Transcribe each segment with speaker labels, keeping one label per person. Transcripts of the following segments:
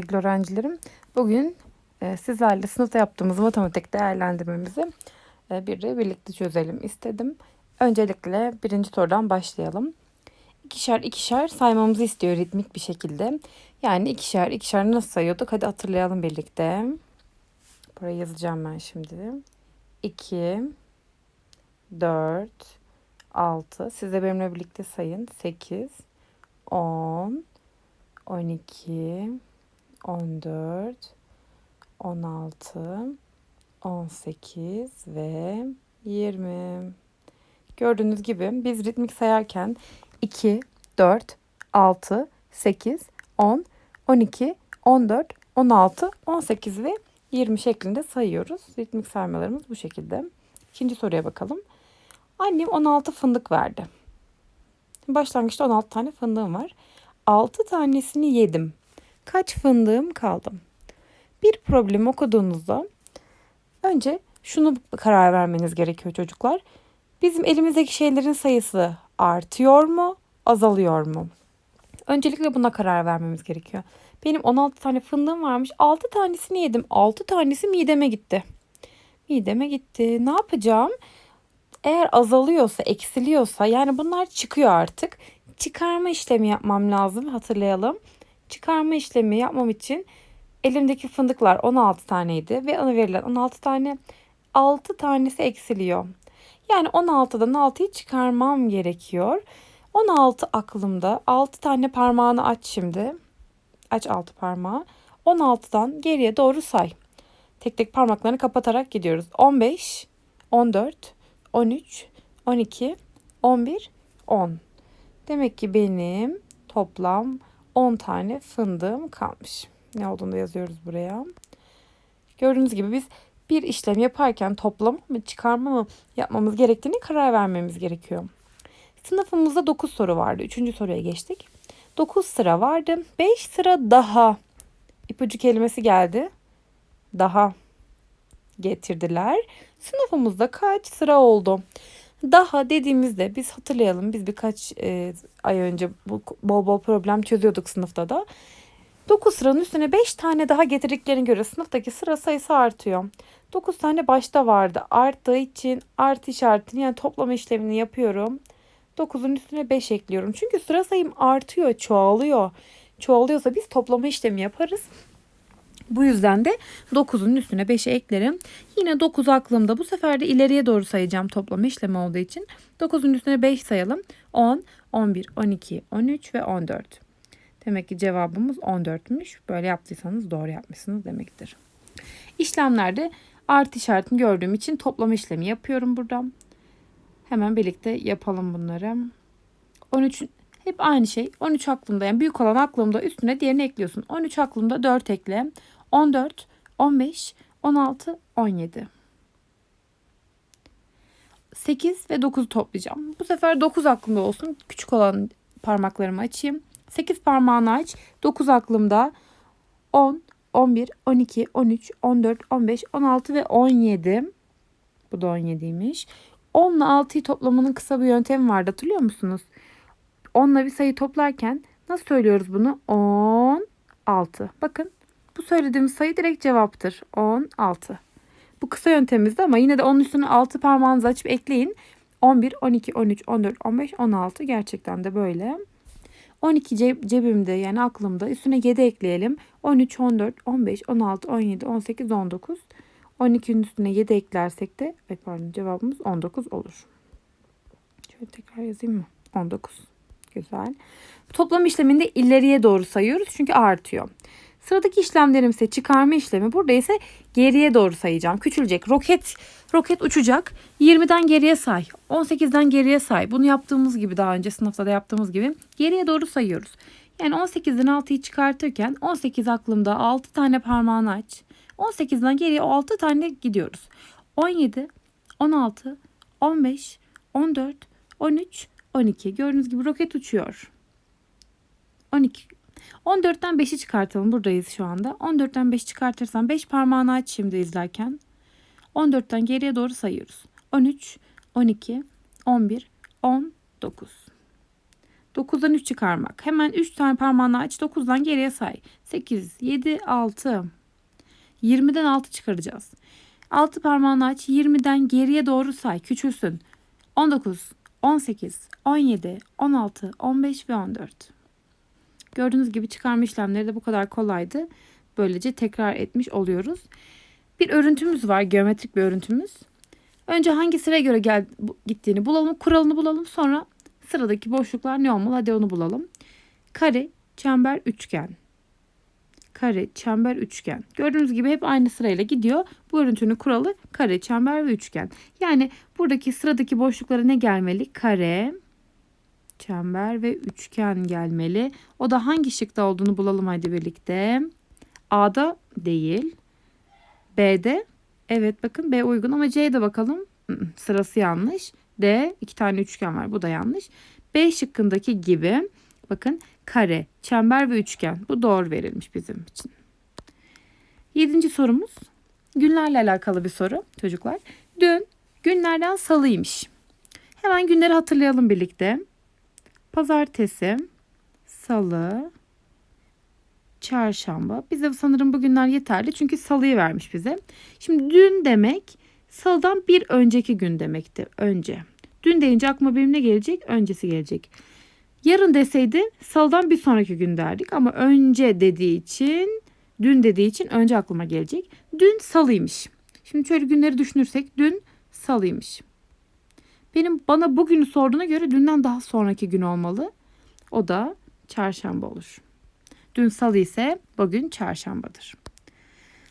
Speaker 1: Sevgili öğrencilerim, bugün e, sizlerle sınıfta yaptığımız matematik değerlendirmemizi e, bir de birlikte çözelim istedim. Öncelikle birinci sorudan başlayalım. İkişer ikişer saymamızı istiyor ritmik bir şekilde. Yani ikişer ikişer nasıl sayıyorduk? Hadi hatırlayalım birlikte. Buraya yazacağım ben şimdi. 2, 4, 6. Siz de benimle birlikte sayın. 8, 10, 12, 14, 16, 18 ve 20. Gördüğünüz gibi biz ritmik sayarken 2, 4, 6, 8, 10, 12, 14, 16, 18 ve 20 şeklinde sayıyoruz. Ritmik saymalarımız bu şekilde. İkinci soruya bakalım. Annem 16 fındık verdi. Başlangıçta 16 tane fındığım var. 6 tanesini yedim. Kaç fındığım kaldı? Bir problem okuduğunuzda önce şunu karar vermeniz gerekiyor çocuklar. Bizim elimizdeki şeylerin sayısı artıyor mu, azalıyor mu? Öncelikle buna karar vermemiz gerekiyor. Benim 16 tane fındığım varmış. 6 tanesini yedim. 6 tanesi mideme gitti. Mideme gitti. Ne yapacağım? Eğer azalıyorsa, eksiliyorsa yani bunlar çıkıyor artık. Çıkarma işlemi yapmam lazım. Hatırlayalım. Çıkarma işlemi yapmam için elimdeki fındıklar 16 taneydi ve ona verilen 16 tane 6 tanesi eksiliyor. Yani 16'dan 6'yı çıkarmam gerekiyor. 16 aklımda. 6 tane parmağını aç şimdi. Aç 6 parmağı. 16'dan geriye doğru say. Tek tek parmaklarını kapatarak gidiyoruz. 15, 14, 13, 12, 11, 10. Demek ki benim toplam 10 tane fındığım kalmış. Ne olduğunu da yazıyoruz buraya. Gördüğünüz gibi biz bir işlem yaparken toplama mı çıkarma mı yapmamız gerektiğini karar vermemiz gerekiyor. Sınıfımızda 9 soru vardı. 3. soruya geçtik. 9 sıra vardı. 5 sıra daha. İpucu kelimesi geldi. Daha getirdiler. Sınıfımızda kaç sıra oldu? Daha dediğimizde biz hatırlayalım biz birkaç e, ay önce bu bol bol problem çözüyorduk sınıfta da. 9 sıranın üstüne 5 tane daha getirdiklerine göre sınıftaki sıra sayısı artıyor. 9 tane başta vardı. Arttığı için artı işaretini yani toplama işlemini yapıyorum. 9'un üstüne 5 ekliyorum. Çünkü sıra sayım artıyor, çoğalıyor. Çoğalıyorsa biz toplama işlemi yaparız. Bu yüzden de 9'un üstüne 5'e eklerim. Yine 9 aklımda. Bu sefer de ileriye doğru sayacağım toplama işlemi olduğu için. 9'un üstüne 5 sayalım. 10, 11, 12, 13 ve 14. Demek ki cevabımız 14'müş. Böyle yaptıysanız doğru yapmışsınız demektir. İşlemlerde artı işaretini gördüğüm için toplama işlemi yapıyorum burada. Hemen birlikte yapalım bunları. 13 hep aynı şey. 13 aklımda yani büyük olan aklımda üstüne diğerini ekliyorsun. 13 aklımda 4 ekle. 14, 15, 16, 17. 8 ve 9'u toplayacağım. Bu sefer 9 aklımda olsun. Küçük olan parmaklarımı açayım. 8 parmağını aç. 9 aklımda 10, 11, 12, 13, 14, 15, 16 ve 17. Bu da 17'ymiş. 10 ile 6'yı toplamanın kısa bir yöntemi vardı hatırlıyor musunuz? 10 ile bir sayı toplarken nasıl söylüyoruz bunu? 16. Bakın bu söylediğimiz sayı direkt cevaptır. 16. Bu kısa yöntemimizde ama yine de onun üstüne 6 parmağınızı açıp ekleyin. 11, 12, 13, 14, 15, 16 gerçekten de böyle. 12 cebimde yani aklımda üstüne 7 ekleyelim. 13, 14, 15, 16, 17, 18, 19. 12'nin üstüne 7 eklersek de pardon cevabımız 19 olur. Şöyle tekrar yazayım mı? 19. Güzel. Toplam işleminde ileriye doğru sayıyoruz çünkü artıyor. Sıradaki işlemlerim ise çıkarma işlemi. Burada ise geriye doğru sayacağım. Küçülecek. Roket roket uçacak. 20'den geriye say. 18'den geriye say. Bunu yaptığımız gibi daha önce sınıfta da yaptığımız gibi geriye doğru sayıyoruz. Yani 18'den 6'yı çıkartırken 18 aklımda 6 tane parmağını aç. 18'den geriye 6 tane gidiyoruz. 17, 16, 15, 14, 13, 12. Gördüğünüz gibi roket uçuyor. 12. 14'ten 5'i çıkartalım. Buradayız şu anda. 14'ten 5 çıkartırsam 5 parmağını aç şimdi izlerken. 14'ten geriye doğru sayıyoruz. 13, 12, 11, 19. 9'dan 3 çıkarmak. Hemen 3 tane parmağını aç. 9'dan geriye say. 8, 7, 6. 20'den 6 çıkaracağız. 6 parmağını aç. 20'den geriye doğru say. Küçülsün. 19, 18, 17, 16, 15 ve 14. Gördüğünüz gibi çıkarma işlemleri de bu kadar kolaydı. Böylece tekrar etmiş oluyoruz. Bir örüntümüz var. Geometrik bir örüntümüz. Önce hangi sıraya göre gel, gittiğini bulalım. Kuralını bulalım. Sonra sıradaki boşluklar ne olmalı? Hadi onu bulalım. Kare, çember, üçgen. Kare, çember, üçgen. Gördüğünüz gibi hep aynı sırayla gidiyor. Bu örüntünün kuralı kare, çember ve üçgen. Yani buradaki sıradaki boşluklara ne gelmeli? Kare, çember ve üçgen gelmeli. O da hangi şıkta olduğunu bulalım hadi birlikte. A'da değil. B'de evet bakın B uygun ama C'de bakalım. Sırası yanlış. D iki tane üçgen var. Bu da yanlış. B şıkkındaki gibi bakın kare, çember ve üçgen. Bu doğru verilmiş bizim için. Yedinci sorumuz günlerle alakalı bir soru çocuklar. Dün günlerden salıymış. Hemen günleri hatırlayalım birlikte. Pazartesi, salı, çarşamba. Bize sanırım bugünler yeterli çünkü salıyı vermiş bize. Şimdi dün demek salıdan bir önceki gün demekti. Önce. Dün deyince aklıma benim ne gelecek? Öncesi gelecek. Yarın deseydi salıdan bir sonraki gün derdik ama önce dediği için dün dediği için önce aklıma gelecek. Dün salıymış. Şimdi şöyle günleri düşünürsek dün salıymış. Benim bana bugünü sorduğuna göre dünden daha sonraki gün olmalı. O da çarşamba olur. Dün salı ise bugün çarşambadır.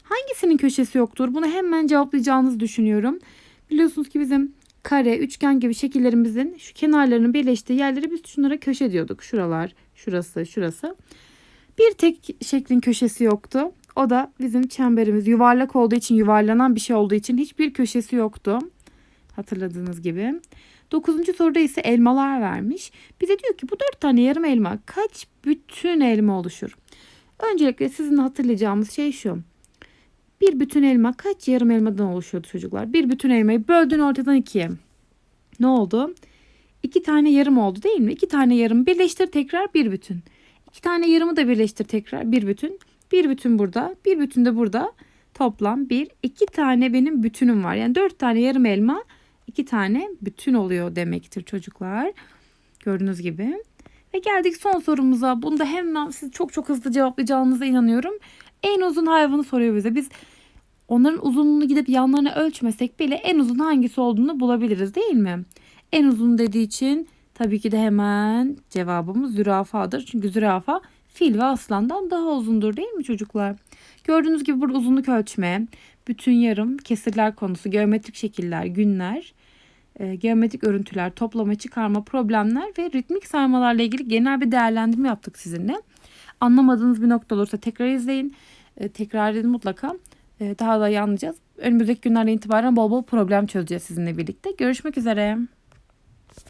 Speaker 1: Hangisinin köşesi yoktur? Bunu hemen cevaplayacağınızı düşünüyorum. Biliyorsunuz ki bizim kare, üçgen gibi şekillerimizin şu kenarlarının birleştiği yerleri biz şunlara köşe diyorduk. Şuralar, şurası, şurası. Bir tek şeklin köşesi yoktu. O da bizim çemberimiz yuvarlak olduğu için, yuvarlanan bir şey olduğu için hiçbir köşesi yoktu. Hatırladığınız gibi. Dokuzuncu soruda ise elmalar vermiş. Bize diyor ki bu dört tane yarım elma kaç bütün elma oluşur? Öncelikle sizin hatırlayacağımız şey şu. Bir bütün elma kaç yarım elmadan oluşuyordu çocuklar? Bir bütün elmayı böldün ortadan ikiye. Ne oldu? İki tane yarım oldu değil mi? İki tane yarım birleştir tekrar bir bütün. İki tane yarımı da birleştir tekrar bir bütün. Bir bütün burada, bir bütün de burada. Toplam bir, iki tane benim bütünüm var. Yani dört tane yarım elma iki tane bütün oluyor demektir çocuklar. Gördüğünüz gibi. Ve geldik son sorumuza. Bunu da hemen siz çok çok hızlı cevaplayacağınıza inanıyorum. En uzun hayvanı soruyor bize. Biz onların uzunluğunu gidip yanlarına ölçmesek bile en uzun hangisi olduğunu bulabiliriz değil mi? En uzun dediği için tabii ki de hemen cevabımız zürafadır. Çünkü zürafa fil ve aslandan daha uzundur değil mi çocuklar? Gördüğünüz gibi burada uzunluk ölçme, bütün yarım, kesirler konusu, geometrik şekiller, günler, e, geometrik örüntüler, toplama, çıkarma, problemler ve ritmik saymalarla ilgili genel bir değerlendirme yaptık sizinle. Anlamadığınız bir nokta olursa tekrar izleyin. E, tekrar edin mutlaka. E, daha da iyi anlayacağız. Önümüzdeki günlerden itibaren bol bol problem çözeceğiz sizinle birlikte. Görüşmek üzere.